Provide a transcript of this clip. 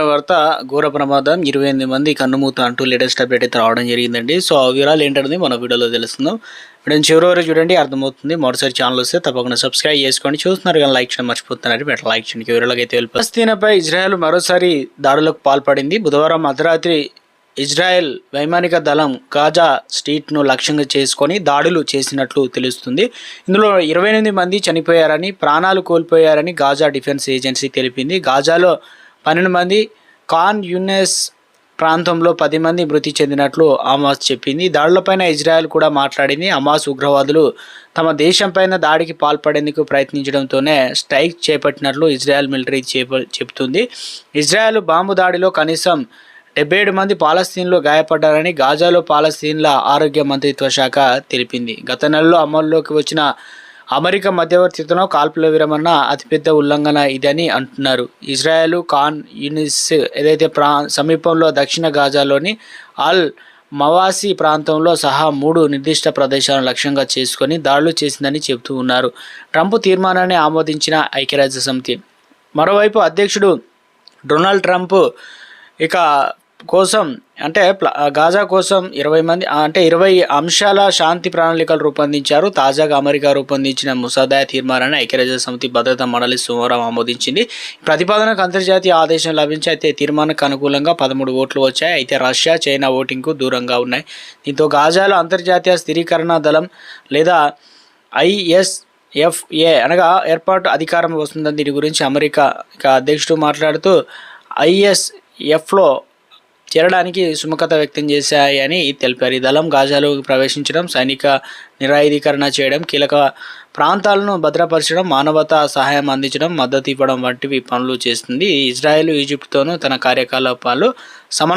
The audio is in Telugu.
వార్త ఘోర ప్రమాదం. ఇరవై ఎనిమిది మంది కన్నుమూత అంటూ లేటెస్ట్ అప్డేట్ అయితే రావడం జరిగిందండి. సో ఆ వివరాలు ఏంటనేది మన వీడియోలో తెలుస్తుందాం వీడియో చివరి వరకు చూడండి అర్థమవుతుంది. మరోసారి ఛానల్ వస్తే తప్పకుండా సబ్స్క్రైబ్ చేసుకోండి. చూస్తున్నారు కానీ లైక్ చేయడం మర్చిపోతున్నారు మీరు లైక్ చేయండి. వివరాలకు అయితే వెళ్ళి పలస్తీనాపై ఇజ్రాయెల్ మరోసారి దాడులకు పాల్పడింది. బుధవారం అర్ధరాత్రి ఇజ్రాయెల్ వైమానిక దళం గాజా స్ట్రీట్ను లక్ష్యంగా చేసుకొని దాడులు చేసినట్లు తెలుస్తుంది. ఇందులో ఇరవై ఎనిమిది మంది చనిపోయారని ప్రాణాలు కోల్పోయారని గాజా డిఫెన్స్ ఏజెన్సీ తెలిపింది. గాజాలో పన్నెండు మంది. ఖాన్ యునెస్ ప్రాంతంలో పది మంది మృతి చెందినట్లు అమాస్ చెప్పింది. దాడులపైన ఇజ్రాయెల్ కూడా మాట్లాడింది. అమాస్ ఉగ్రవాదులు తమ దేశంపైన దాడికి పాల్పడేందుకు ప్రయత్నించడంతోనే స్ట్రైక్ చేపట్టినట్లు ఇజ్రాయెల్ మిలిటరీ చెబుతుంది. ఇజ్రాయెల్ బాంబు దాడిలో కనీసం డెబ్బై ఏడు మంది పాలస్తీన్లు గాయపడ్డారని గాజాలో పాలస్తీన్ల ఆరోగ్య మంత్రిత్వ శాఖ తెలిపింది. గత నెలలో అమల్లోకి వచ్చిన అమెరికా మధ్యవర్తిత్వంలో కాల్పుల విరమణ అతిపెద్ద ఉల్లంఘన ఇదని అంటున్నారు. ఇజ్రాయెల్ ఖాన్ యూనిస్ ఏదైతే ప్రా సమీపంలో దక్షిణ గాజాలోని అల్ మవాసి ప్రాంతంలో సహా మూడు నిర్దిష్ట ప్రదేశాలను లక్ష్యంగా చేసుకొని దాడులు చేసిందని చెబుతూ ఉన్నారు. ట్రంప్ తీర్మానాన్ని ఆమోదించిన ఐక్యరాజ్య సమితి. మరోవైపు అధ్యక్షుడు డొనాల్డ్ ట్రంప్ ఇక కోసం అంటే గాజా కోసం ఇరవై మంది అంటే ఇరవై అంశాల శాంతి ప్రణాళికలు రూపొందించారు. తాజాగా అమెరికా రూపొందించిన ముసాదాయ తీర్మానాన్ని ఐక్యరాజ్య సమితి భద్రతా మండలి సోమవారం ఆమోదించింది. ప్రతిపాదనకు అంతర్జాతీయ ఆదేశం లభించి అయితే తీర్మానానికి అనుకూలంగా పదమూడు ఓట్లు వచ్చాయి. అయితే రష్యా చైనా ఓటింగ్కు దూరంగా ఉన్నాయి. దీంతో గాజాలో అంతర్జాతీయ స్థిరీకరణ దళం లేదా ఐఎస్ ఎఫ్ఏ అనగా ఏర్పాటు అధికారం వస్తుందని దీని గురించి అమెరికా అధ్యక్షుడు మాట్లాడుతూ ఐఎస్ఎఫ్లో చేరడానికి సుముఖత వ్యక్తం చేశాయని తెలిపారు. ఈ దళం గాజాలో ప్రవేశించడం సైనిక నిరాయుధీకరణ చేయడం కీలక ప్రాంతాలను భద్రపరచడం మానవతా సహాయం అందించడం మద్దతు ఇవ్వడం వంటివి పనులు చేస్తుంది. ఇజ్రాయెల్ ఈజిప్ట్తోనూ తన కార్యకలాపాలు సమ